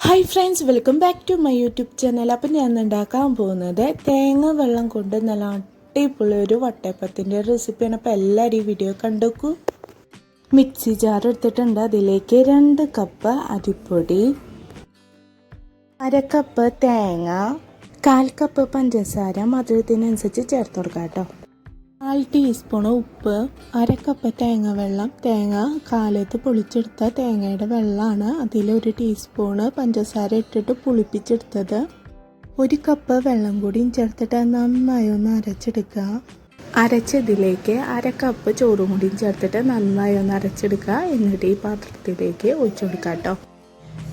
Hi friends welcome back to my YouTube channel appam ഞാൻ ഉണ്ടാക്കാൻ പോകുന്നത് തേങ്ങ വെള്ളം കൊണ്ട് നല്ല അടിപൊളി ഒരു വട്ടയപ്പത്തിന്റെ റെസിപ്പിയാണ് അപ്പോൾ എല്ലാവരും ഈ വീഡിയോ കണ്ടുവെക്കൂ മിക്സി ജാർ എടുത്തിട്ടുണ്ട്. അതിലേക്ക് രണ്ട് കപ്പ് അരിപ്പൊടി അര കപ്പ് തേങ്ങ കാൽ കപ്പ് പഞ്ചസാര മധുരത്തിനനുസരിച്ച് ചേർത്ത് കൊടുക്കാം കേട്ടോ. കാൽ ടീസ്പൂൺ ഉപ്പ് അരക്കപ്പ് കപ്പ് തേങ്ങ വെള്ളം. തേങ്ങ കാലത്ത് പൊളിച്ചെടുത്ത തേങ്ങയുടെ വെള്ളമാണ് അതിലൊരു ടീസ്പൂണ് പഞ്ചസാര ഇട്ടിട്ട് പുളിപ്പിച്ചെടുത്തത്. ഒരു കപ്പ് വെള്ളം കൂടി ചേർത്തിട്ട് നന്നായി ഒന്ന് അരച്ചെടുക്കുക. അരച്ചതിലേക്ക് അര കപ്പ് ചോറും കൂടി ചേർത്തിട്ട് നന്നായി ഒന്ന് അരച്ചെടുക്കുക. എന്നിട്ട് ഈ പാത്രത്തിലേക്ക് ഒഴിച്ചു കൊടുക്കുക കേട്ടോ.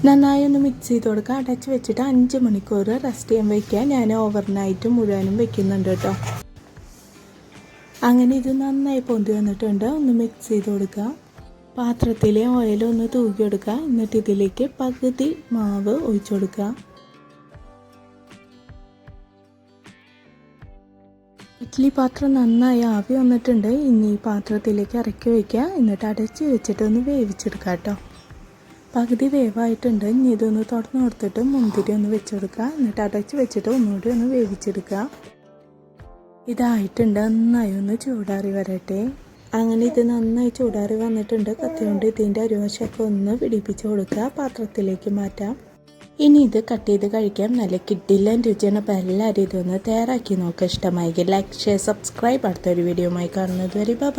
നന്നായി ഒന്ന് മിക്സ് ചെയ്ത് കൊടുക്കുക. അടച്ച് വെച്ചിട്ട് അഞ്ച് മണിക്കൂർ റെസ്റ്റ് ചെയ്യാൻ വയ്ക്കുക ഞാൻ ഓവർനൈറ്റ് മുഴുവനും വെക്കുന്നുണ്ട് കേട്ടോ. അങ്ങനെ ഇത് നന്നായി പൊന്തി വന്നിട്ടുണ്ട്. ഒന്ന് മിക്സ് ചെയ്ത് കൊടുക്കുക പാത്രത്തിലെ ഓയിൽ ഒന്ന് തൂക്കി കൊടുക്കുക എന്നിട്ട് ഇതിലേക്ക് പകുതി മാവ് ഒഴിച്ചു കൊടുക്കുക ഇഡ്ഡലി പാത്രം നന്നായി ആവി വന്നിട്ടുണ്ട്. ഇനി ഈ പാത്രത്തിലേക്ക് ഇറക്കി വയ്ക്കുക എന്നിട്ട് അടച്ച് വെച്ചിട്ട് ഒന്ന് വേവിച്ചെടുക്കുക കേട്ടോ. പകുതി വേവായിട്ടുണ്ട്. ഇനി ഇതൊന്ന് തുറന്നു കൊടുത്തിട്ട് മുന്തിരി ഒന്ന് വെച്ചെടുക്കുക എന്നിട്ട് അടച്ച് വെച്ചിട്ട് ഒന്നുകൂടി ഒന്ന് വേവിച്ചെടുക്കുക ഇതായിട്ടുണ്ട് നന്നായി ഒന്ന് ചൂടാറി വരട്ടെ. അങ്ങനെ ഇത് നന്നായി ചൂടാറി വന്നിട്ടുണ്ട്. കത്തി കൊണ്ട് ഇതിന്റെ അരുവശമൊക്കെ ഒന്ന് പിടിപ്പിച്ച് കൊടുക്കുക പാത്രത്തിലേക്ക് മാറ്റാം. ഇനി ഇത് കട്ട് ചെയ്ത് കഴിക്കാം. നല്ല കിട്ടില്ല രുചിയാണ് അപ്പോൾ എല്ലാവരും ഇതൊന്ന് തയ്യാറാക്കി നോക്കുക ഇഷ്ടമായെങ്കിൽ ലൈക്ക് ഷെയർ സബ്സ്ക്രൈബ് അടുത്തൊരു വീഡിയോ ആയി കാണുന്നത് വരെ ബൈ